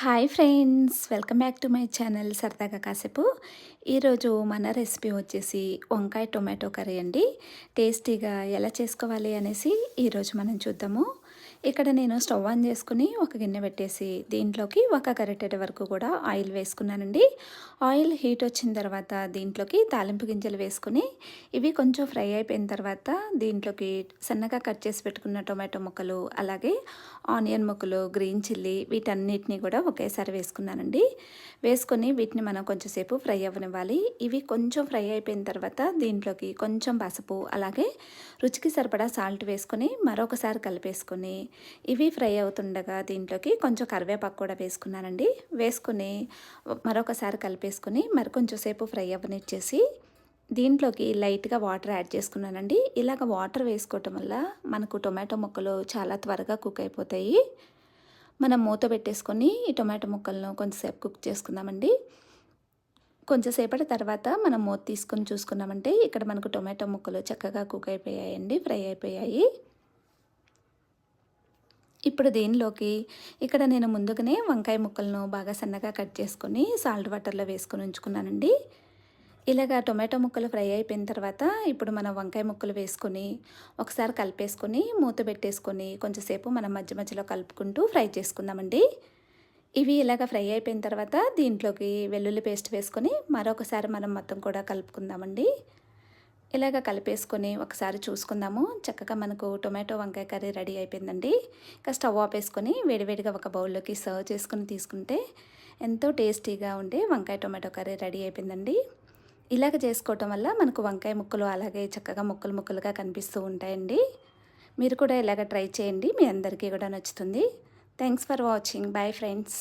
Hi friends welcome back to my channel సరదాగా కాసేపు. ఈరోజు మన రెసిపీ వచ్చేసి వంకాయ టొమాటో కర్రీ అండి. టేస్టీగా ఎలా చేసుకోవాలి అనేసి ఈరోజు మనం చూద్దాము. ఇక్కడ నేను స్టవ్ ఆన్ చేసుకుని ఒక గిన్నె పెట్టేసి దీంట్లోకి ఒక గరిటెడ వరకు కూడా ఆయిల్ వేసుకున్నానండి. ఆయిల్ హీట్ వచ్చిన తర్వాత దీంట్లోకి తాలింపు గింజలు వేసుకుని ఇవి కొంచెం ఫ్రై అయిపోయిన తర్వాత దీంట్లోకి సన్నగా కట్ చేసి పెట్టుకున్న టొమాటో ముక్కలు అలాగే ఆనియన్ ముక్కలు గ్రీన్ చిల్లీ వీటన్నిటిని కూడా ఒకేసారి వేసుకున్నానండి. వేసుకొని వీటిని మనం కొంచెంసేపు ఫ్రై అవ్వనివ్వాలి. ఇవి కొంచెం ఫ్రై అయిపోయిన తర్వాత దీంట్లోకి కొంచెం పసుపు అలాగే రుచికి సరిపడా సాల్ట్ వేసుకొని మరొకసారి కలిపేసుకొని ఇవి ఫ్రై అవుతుండగా దీంట్లోకి కొంచెం కరివేపాకు కూడా వేసుకున్నానండి. వేసుకుని మరొకసారి కలిపేసుకుని మరి కొంచెం సేపు ఫ్రై అవ్వనిచ్చేసి దీంట్లోకి లైట్గా వాటర్ యాడ్ చేసుకున్నానండి. ఇలాగ వాటర్ వేసుకోవటం వల్ల మనకు టొమాటో ముక్కలు చాలా త్వరగా కుక్ అయిపోతాయి. మనం మూత పెట్టేసుకొని ఈ టొమాటో ముక్కలను కొంచెంసేపు కుక్ చేసుకుందామండి. కొంచెంసేపటి తర్వాత మనం మూత తీసుకొని చూసుకున్నామంటే ఇక్కడ మనకు టొమాటో ముక్కలు చక్కగా కుక్ అయిపోయాయండి ఫ్రై అయిపోయాయి. ఇప్పుడు దీనిలోకి ఇక్కడ నేను ముందుగానే వంకాయ ముక్కలను బాగా సన్నగా కట్ చేసుకొని సాల్ట్ వాటర్లో వేసుకొని ఉంచుకున్నానండి. ఇలాగా టొమాటో ముక్కలు ఫ్రై అయిపోయిన తర్వాత ఇప్పుడు మనం వంకాయ ముక్కలు వేసుకొని ఒకసారి కలిపేసుకొని మూత పెట్టేసుకొని కొంచెంసేపు మనం మధ్య మధ్యలో కలుపుకుంటూ ఫ్రై చేసుకుందామండి. ఇవి ఇలాగ ఫ్రై అయిపోయిన తర్వాత దీంట్లోకి వెల్లుల్లి పేస్ట్ వేసుకొని మరొకసారి మనం మొత్తం కూడా కలుపుకుందామండి. ఇలాగ కలిపేసుకొని ఒకసారి చూసుకుందాము. చక్కగా మనకు టొమాటో వంకాయ కర్రీ రెడీ అయిపోయిందండి. ఇంకా స్టవ్ ఆపేసుకొని వేడివేడిగా ఒక బౌల్లోకి సర్వ్ చేసుకుని తీసుకుంటే ఎంతో టేస్టీగా ఉండే వంకాయ టొమాటో కర్రీ రెడీ అయిపోయిందండి. ఇలాగ చేసుకోవటం వల్ల మనకు వంకాయ ముక్కలు అలాగే చక్కగా ముక్కలు ముక్కలుగా కనిపిస్తూ ఉంటాయండి. మీరు కూడా ఇలాగ ట్రై చేయండి. మీ అందరికీ కూడా నచ్చుతుంది. Thanks for watching bye friends